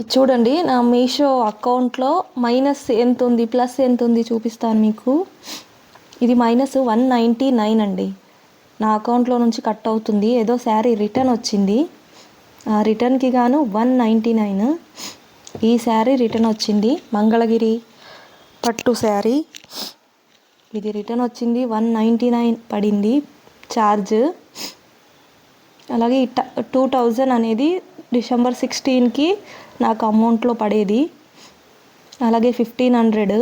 ఇది చూడండి నా మీషో అకౌంట్లో మైనస్ ఎంత ఉంది ప్లస్ ఎంత ఉంది చూపిస్తాను మీకు. ఇది మైనస్ వన్ నైంటీ నైన్ అండి. నా అకౌంట్లో నుంచి కట్ అవుతుంది. ఏదో శారీ రిటర్న్ వచ్చింది. ఆ రిటర్న్కి గాను వన్ నైంటీ నైన్. ఈ శారీ రిటర్న్ వచ్చింది. మంగళగిరి పట్టు శారీ. ఇది రిటర్న్ వచ్చింది. వన్ నైంటీ నైన్ పడింది ఛార్జ్. అలాగే టూ థౌజండ్ అనేది డిసెంబర్ సిక్స్టీన్కి నాకు అమౌంట్లో పడేది. అలాగే ఫిఫ్టీన్ హండ్రెడ్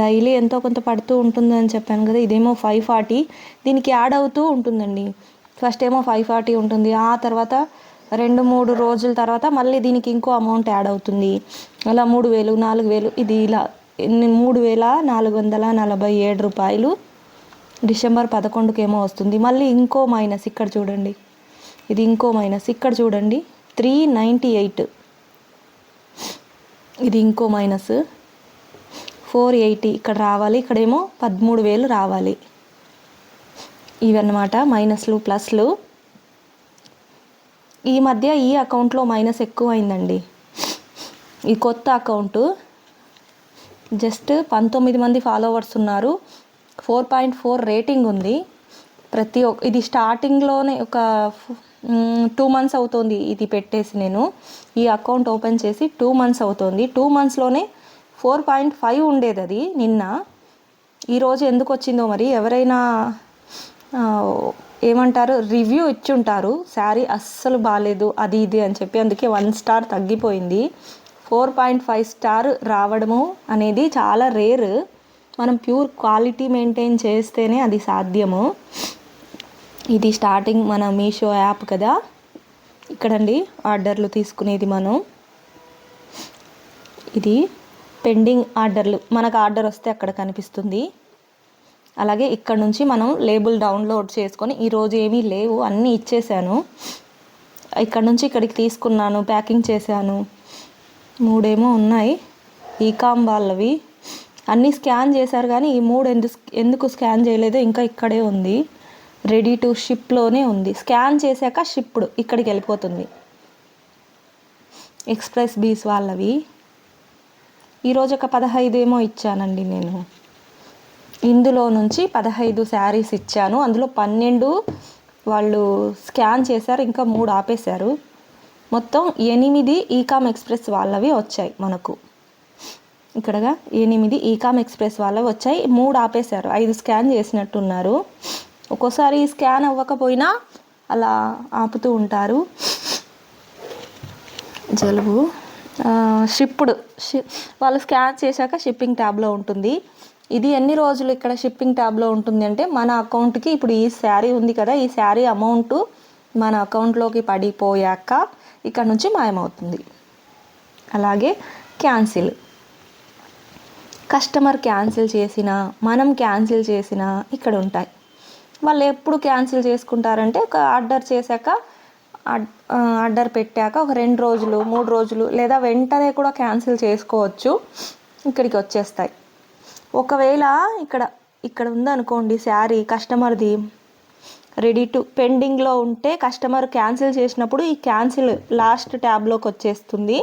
డైలీ ఎంతో కొంత పడుతూ ఉంటుందని చెప్పాను కదా ఇదేమో ఫైవ్ ఫార్టీ దీనికి యాడ్ అవుతూ ఉంటుందండి. ఫస్ట్ ఏమో ఫైవ్ ఫార్టీ ఉంటుంది. ఆ తర్వాత రెండు మూడు రోజుల తర్వాత మళ్ళీ దీనికి ఇంకో అమౌంట్ యాడ్ అవుతుంది. అలా మూడు వేలు నాలుగు వేలు ఇది ఇలా మూడు వేల నాలుగు వందల నలభై ఏడు రూపాయలు డిసెంబర్ పదకొండుకేమో వస్తుంది. మళ్ళీ ఇంకో మైనస్ ఇక్కడ చూడండి. ఇది ఇంకో మైనస్. ఇక్కడ చూడండి. Three ninety eight. ఇది ఇంకో మైనస్. ఫోర్ ఎయిటీ ఇక్కడ రావాలి ఇక్కడేమో పదమూడు వేలు రావాలి. ఇవన్నమాట మైనస్లు ప్లస్లు. ఈ మధ్య ఈ అకౌంట్లో మైనస్ ఎక్కువైందండి. ఈ కొత్త అకౌంటు జస్ట్ పంతొమ్మిది మంది ఫాలోవర్స్ ఉన్నారు. ఫోర్ పాయింట్ ఫోర్ రేటింగ్ ఉంది. ప్రతి ఒక్క ఇది స్టార్టింగ్లోనే ఒక టూ మంత్స్ అవుతుంది ఇది పెట్టేసి నేను. ఈ అకౌంట్ ఓపెన్ చేసి టూ మంత్స్ అవుతుంది. టూ మంత్స్లోనే ఫోర్ పాయింట్ ఫైవ్ ఉండేది అది నిన్న. ఈరోజు ఎందుకు వచ్చిందో మరి ఎవరైనా ఏమంటారు రివ్యూ ఇచ్చుంటారు. శారీ అస్సలు బాగాలేదు అది ఇది అని చెప్పి అందుకే వన్ స్టార్ తగ్గిపోయింది. ఫోర్ పాయింట్ ఫైవ్ స్టార్ రావడము అనేది చాలా రేర్. మనం ప్యూర్ క్వాలిటీ మెయింటైన్ చేస్తేనే అది సాధ్యము. ఇది స్టార్టింగ్ మన మీషో యాప్ కదా. ఇక్కడండి ఆర్డర్లు తీసుకునేది మనం. ఇది పెండింగ్ ఆర్డర్లు మనకు ఆర్డర్ వస్తే అక్కడ కనిపిస్తుంది. అలాగే ఇక్కడ నుంచి మనం లేబుల్ డౌన్లోడ్ చేసుకొని ఈరోజు ఏమీ లేవు అన్నీ ఇచ్చేసాను. ఇక్కడ నుంచి ఇక్కడికి తీసుకున్నాను ప్యాకింగ్ చేశాను. మూడేమో ఉన్నాయి. ఈకామ్ వాళ్ళవి. అన్నీ స్కాన్ చేశారు కానీ ఈ మూడు ఎందుకు ఎందుకు స్కాన్ చేయలేదో ఇంకా ఇక్కడే ఉంది. రెడీ టు షిప్లోనే ఉంది. స్కాన్ చేశాక షిప్డ్ ఇక్కడికి వెళ్ళిపోతుంది. ఎక్స్ప్రెస్ బీస్ వాళ్ళవి. ఈరోజు ఒక పదహైదు ఏమో ఇచ్చానండి నేను. ఇందులో నుంచి పదహైదు శారీస్ ఇచ్చాను. అందులో పన్నెండు వాళ్ళు స్కాన్ చేశారు ఇంకా మూడు ఆపేశారు. మొత్తం ఎనిమిది ఈకామ్ ఎక్స్ప్రెస్ వాళ్ళవి వచ్చాయి మనకు. ఇక్కడగా ఎనిమిది ఈకామ్ ఎక్స్ప్రెస్ వాళ్ళవి వచ్చాయి. మూడు ఆపేశారు ఐదు స్కాన్ చేసినట్టున్నారు. ఒక్కోసారి స్కాన్ అవ్వకపోయినా అలా ఆపుతూ ఉంటారు. జలుబు. షిప్డ్ షి వాళ్ళు స్కాన్ చేశాక షిప్పింగ్ ట్యాబ్లో ఉంటుంది. ఇది ఎన్ని రోజులు ఇక్కడ షిప్పింగ్ ట్యాబ్లో ఉంటుంది అంటే మన అకౌంట్కి ఇప్పుడు ఈ శారీ ఉంది కదా ఈ శారీ అమౌంట్ మన అకౌంట్లోకి పడిపోయాక ఇక్కడ నుంచి మాయమవుతుంది. అలాగే క్యాన్సిల్. కస్టమర్ క్యాన్సిల్ చేసిన మనం క్యాన్సిల్ చేసిన ఇక్కడ ఉంటాయి. వాళ్ళు ఎప్పుడు క్యాన్సిల్ చేసుకుంటారంటే ఒక ఆర్డర్ చేశాక ఆర్డర్ పెట్టాక ఒక రెండు రోజులు మూడు రోజులు లేదా వెంటనే కూడా క్యాన్సిల్ చేసుకోవచ్చు. ఇక్కడికి వచ్చేస్తాయి. ఒకవేళ ఇక్కడ ఇక్కడ ఉందనుకోండి శారీ కస్టమర్ది రెడీ టు పెండింగ్లో ఉంటే కస్టమర్ క్యాన్సిల్ చేసినప్పుడు ఈ క్యాన్సిల్ లాస్ట్ ట్యాబ్లోకి వచ్చేస్తుంది.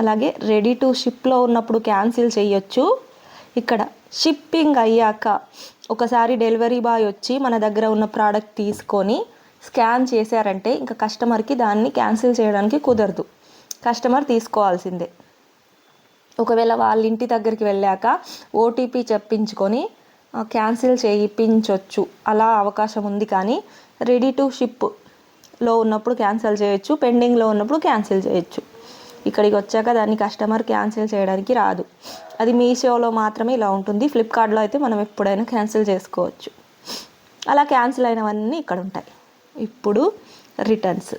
అలాగే రెడీ టు షిప్లో ఉన్నప్పుడు క్యాన్సిల్ చేయొచ్చు. ఇక్కడ షిప్పింగ్ అయ్యాక ఒకసారి డెలివరీ బాయ్ వచ్చి మన దగ్గర ఉన్న ప్రోడక్ట్ తీసుకొని స్కాన్ చేశారంటే ఇంకా కస్టమర్కి దాన్ని క్యాన్సిల్ చేయడానికి కుదరదు. కస్టమర్ తీసుకోవాల్సిందే. ఒకవేళ వాళ్ళ ఇంటి దగ్గరికి వెళ్ళాక ఓటీపీ చెప్పించుకొని క్యాన్సిల్ చేయించవచ్చు అలా అవకాశం ఉంది కానీ రెడీ టు షిప్లో ఉన్నప్పుడు క్యాన్సిల్ చేయొచ్చు పెండింగ్లో ఉన్నప్పుడు క్యాన్సిల్ చేయొచ్చు. ఇక్కడికి వచ్చాక దాన్ని కస్టమర్ క్యాన్సిల్ చేయడానికి రాదు. అది మీషోలో మాత్రమే ఇలా ఉంటుంది. ఫ్లిప్కార్ట్లో అయితే మనం ఎప్పుడైనా క్యాన్సిల్ చేసుకోవచ్చు. అలా క్యాన్సిల్ అయినవన్నీ ఇక్కడ ఉంటాయి. ఇప్పుడు రిటర్న్స్.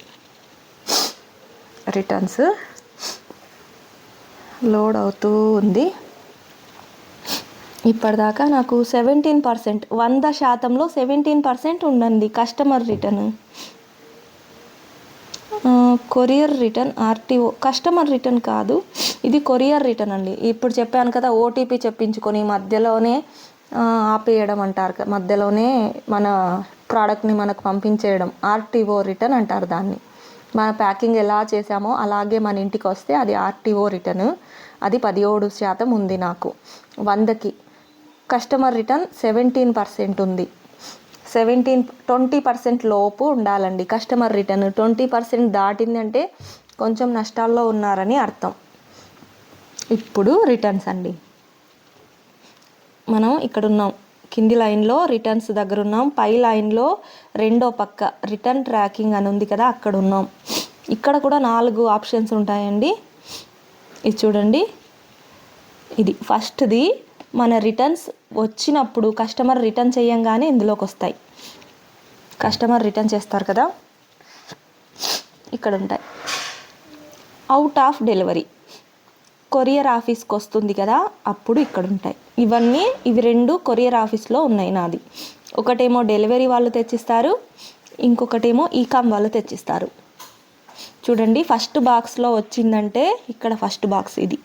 రిటర్న్స్ లోడ్ అవుతూ ఉంది. ఇప్పటిదాకా నాకు సెవెంటీన్ పర్సెంట్ వంద శాతంలో సెవెంటీన్ పర్సెంట్ ఉండండి customer return. Courier return RTO customer return కాదు. ఇది కొరియర్ రిటర్న్ అండి. ఇప్పుడు చెప్పాను కదా ఓటీపీ చెప్పించుకొని మధ్యలోనే ఆపేయడం అంటారు మధ్యలోనే మన ప్రోడక్ట్ని మనకు పంపించేయడం. ఆర్టీఓ రిటర్న్ అంటారు దాన్ని. మన ప్యాకింగ్ ఎలా చేసామో అలాగే మన ఇంటికి వస్తే అది ఆర్టీఓ రిటర్న్. అది పదిహేడు శాతం ఉంది నాకు. వందకి. కస్టమర్ రిటర్న్ సెవెంటీన్ పర్సెంట్ ఉంది. సెవెంటీన్ ట్వంటీ పర్సెంట్ లోపు ఉండాలండి. కస్టమర్ రిటర్న్ ట్వంటీ పర్సెంట్ దాటిందంటే కొంచెం నష్టాల్లో ఉన్నారని అర్థం. ఇప్పుడు రిటర్న్స్ అండి. మనం ఇక్కడ ఉన్నాం కింది లైన్లో రిటర్న్స్ దగ్గర ఉన్నాం పై లైన్లో రెండో పక్క రిటర్న్ ట్రాకింగ్ అని ఉంది కదా అక్కడ ఉన్నాం ఇక్కడ కూడా నాలుగు ఆప్షన్స్ ఉంటాయండి. ఇది చూడండి. ఇది ఫస్ట్ది మన రిటర్న్స్ వచ్చినప్పుడు కస్టమర్ రిటర్న్ చేయంగానే ఇందులోకి వస్తాయి. కస్టమర్ రిటర్న్ చేస్తారు కదా? ఇక్కడ ఉంటాయి. అవుట్ ఆఫ్ డెలివరీ కొరియర్ ఆఫీస్కి వస్తుంది కదా? అప్పుడు ఇక్కడ ఉంటాయి. ఇవన్నీ ఇవి రెండు కొరియర్ ఆఫీస్లో ఉన్నాయి నాది. ఒకటేమో డెలివరీ వాళ్ళు తెచ్చిస్తారు ఇంకొకటేమో ఈకామ్ వాళ్ళు తెచ్చిస్తారు. చూడండి ఫస్ట్ బాక్స్లో వచ్చిందంటే ఇక్కడ ఫస్ట్ బాక్స్ ఇది.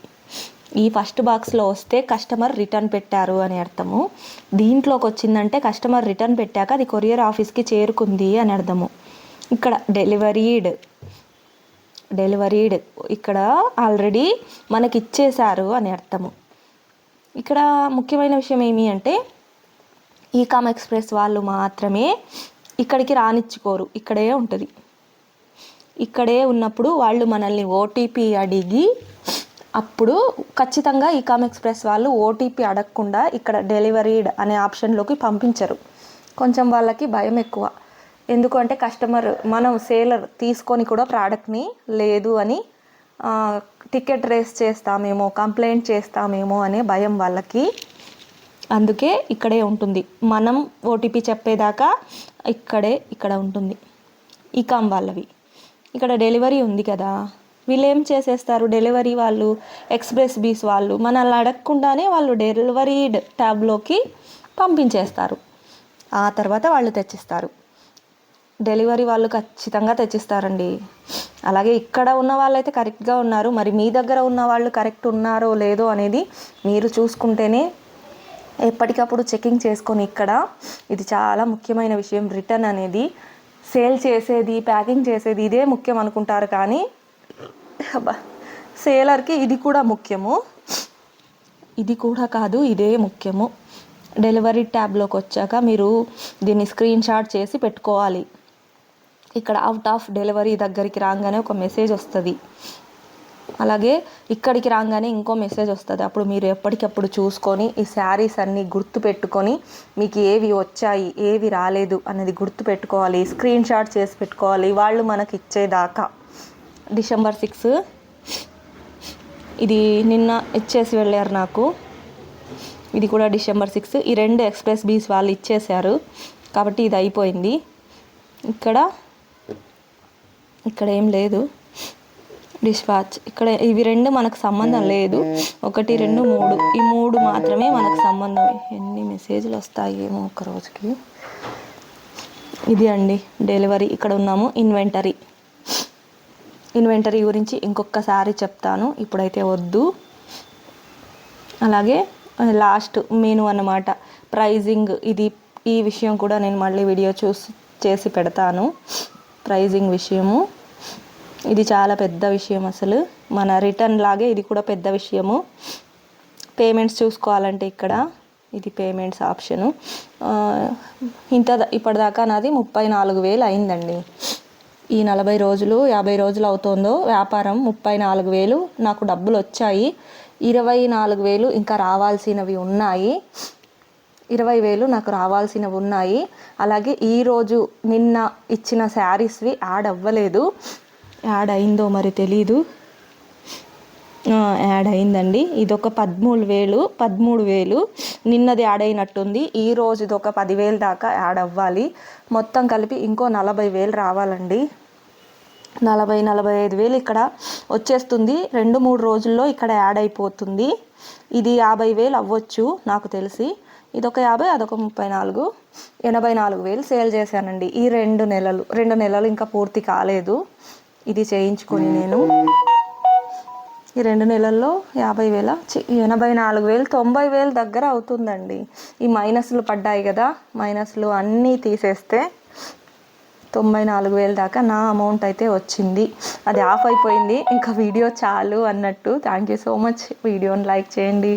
ఈ ఫస్ట్ బాక్స్లో వస్తే కస్టమర్ రిటర్న్ పెట్టారు అని అర్థము. దీంట్లోకి వచ్చిందంటే కస్టమర్ రిటర్న్ పెట్టాక అది కొరియర్ ఆఫీస్కి చేరుకుంది అని అర్థము. ఇక్కడ డెలివరీడ్ డెలివరీడ్ ఇక్కడ ఆల్రెడీ మనకి ఇచ్చేశారు అని అర్థము. ఇక్కడ ముఖ్యమైన విషయం ఏమి అంటే ఈకామ్ ఎక్స్ప్రెస్ వాళ్ళు మాత్రమే ఇక్కడికి రానిచ్చుకోరు. ఇక్కడే ఉంటుంది. ఇక్కడే ఉన్నప్పుడు వాళ్ళు మనల్ని ఓటీపీ అడిగి అప్పుడు ఖచ్చితంగా ఈకామ్ ఎక్స్ప్రెస్ వాళ్ళు ఓటీపీ అడగకుండా ఇక్కడ డెలివరీడ్ అనే ఆప్షన్లోకి పంపించరు. కొంచెం వాళ్ళకి భయం ఎక్కువ. ఎందుకంటే కస్టమర్ మనం సేలర్ తీసుకొని కూడా ప్రోడక్ట్ని లేదు అని టికెట్ రేస్ చేస్తామేమో కంప్లైంట్ చేస్తామేమో అనే భయం వాళ్ళకి. అందుకే ఇక్కడే ఉంటుంది. మనం ఓటీపీ చెప్పేదాకా ఇక్కడే ఇక్కడ ఉంటుంది. ఈకామ్ వాళ్ళవి. ఇక్కడ డెలివరీ ఉంది కదా. వీళ్ళు ఏం చేసేస్తారు? డెలివరీ వాళ్ళు ఎక్స్ప్రెస్ బీస్ వాళ్ళు మనల్ని అడగకుండానే వాళ్ళు డెలివరీ ట్యాబ్లోకి పంపించేస్తారు. ఆ తర్వాత వాళ్ళు తెచ్చిస్తారు. డెలివరీ వాళ్ళు ఖచ్చితంగా తెచ్చిస్తారండి. అలాగే ఇక్కడ ఉన్న వాళ్ళైతే కరెక్ట్గా ఉన్నారు. మరి మీ దగ్గర ఉన్న వాళ్ళు కరెక్ట్ ఉన్నారో లేదో అనేది మీరు చూసుకుంటేనే ఎప్పటికప్పుడు చెకింగ్ చేసుకొని ఇక్కడ ఇది చాలా ముఖ్యమైన విషయం. రిటర్న్ అనేది సేల్ చేసేది ప్యాకింగ్ చేసేది ఇదే ముఖ్యం అనుకుంటారు కానీ అబ్బా సేలర్కి ఇది కూడా ముఖ్యము. ఇది కూడా కాదు ఇదే ముఖ్యము. డెలివరీ ట్యాబ్లోకి వచ్చాక మీరు దీన్ని స్క్రీన్ షాట్ చేసి పెట్టుకోవాలి. ఇక్కడ అవుట్ ఆఫ్ డెలివరీ దగ్గరికి రాగానే ఒక మెసేజ్ వస్తుంది. అలాగే ఇక్కడికి రాగానే ఇంకో మెసేజ్ వస్తుంది. అప్పుడు మీరు ఎప్పటికప్పుడు చూసుకొని ఈ శారీస్ అన్నీ గుర్తు పెట్టుకొని మీకు ఏవి వచ్చాయి ఏవి రాలేదు అనేది గుర్తు పెట్టుకోవాలి స్క్రీన్ షాట్ చేసి పెట్టుకోవాలి. వాళ్ళు మనకి ఇచ్చేదాకా. December six. ఇది నిన్న ఇచ్చేసి వెళ్ళారు నాకు. ఇది కూడా డిసెంబర్ సిక్స్. ఈ రెండు ఎక్స్ప్రెస్ బీస్ వాళ్ళు ఇచ్చేశారు. కాబట్టి ఇది అయిపోయింది. ఇక్కడ ఇక్కడ ఏం లేదు. డిష్ వాచ్ ఇక్కడ ఇవి రెండు మనకు సంబంధం లేదు. ఒకటి రెండు మూడు. ఈ మూడు మాత్రమే మనకు సంబంధం. ఎన్ని మెసేజ్లు వస్తాయి ఏమో ఒక రోజుకి. ఇది అండి. డెలివరీ. ఇక్కడ ఉన్నాము. ఇన్వెంటరీ. ఇన్వెంటరీ గురించి ఇంకొకసారి చెప్తాను. ఇప్పుడైతే వద్దు. అలాగే లాస్ట్ మెను అన్నమాట. ప్రైజింగ్ ఇది ఈ విషయం కూడా నేను మళ్ళీ వీడియో చూసి చేసి పెడతాను. ప్రైజింగ్ విషయము. ఇది చాలా పెద్ద విషయం అసలు. మన రిటర్న్ లాగే ఇది కూడా పెద్ద విషయము. పేమెంట్స్ చూసుకోవాలంటే ఇక్కడ ఇది పేమెంట్స్ ఆప్షను. ఇంత ఇప్పటిదాకా నాది ముప్పై నాలుగు వేలు అయిందండి. ఈ నలభై రోజులు యాభై రోజులు అవుతుందో వ్యాపారం ముప్పై నాలుగు వేలు నాకు డబ్బులు వచ్చాయి. ఇరవై నాలుగు వేలు ఇంకా రావాల్సినవి ఉన్నాయి. ఇరవై వేలు నాకు రావాల్సినవి ఉన్నాయి. అలాగే ఈరోజు నిన్న ఇచ్చిన శారీస్వి యాడ్ అవ్వలేదు. యాడ్ అయిందో మరి తెలీదు. యాడ్ అయిందండి. ఇది ఒక పదమూడు వేలు పదమూడు వేలు. నిన్నది యాడ్ అయినట్టుంది. ఈ రోజు ఇది ఒక పదివేలు దాకా యాడ్ అవ్వాలి. మొత్తం కలిపి ఇంకో నలభై వేలు రావాలండి. నలభై నలభై ఐదు వేలు ఇక్కడ వచ్చేస్తుంది. రెండు మూడు రోజుల్లో ఇక్కడ యాడ్ అయిపోతుంది. ఇది యాభై వేలు అవ్వచ్చు నాకు తెలిసి. ఇదొక యాభై అదొక ముప్పై నాలుగు. ఎనభై నాలుగు వేలు సేల్ చేశానండి. ఈ రెండు నెలలు రెండు నెలలు ఇంకా పూర్తి కాలేదు. ఇది చేయించుకొని నేను. ఈ రెండు నెలల్లో యాభై వేల ఎనభై నాలుగు వేలు తొంభై వేలు దగ్గర అవుతుందండి. ఈ మైనస్లు పడ్డాయి కదా మైనస్లు అన్నీ తీసేస్తే తొంభై నాలుగు వేల దాకా నా అమౌంట్ అయితే వచ్చింది. అది ఆఫ్ అయిపోయింది. ఇంకా వీడియో చాలు అన్నట్టు. Thank you so much. వీడియోని లైక్ చేయండి.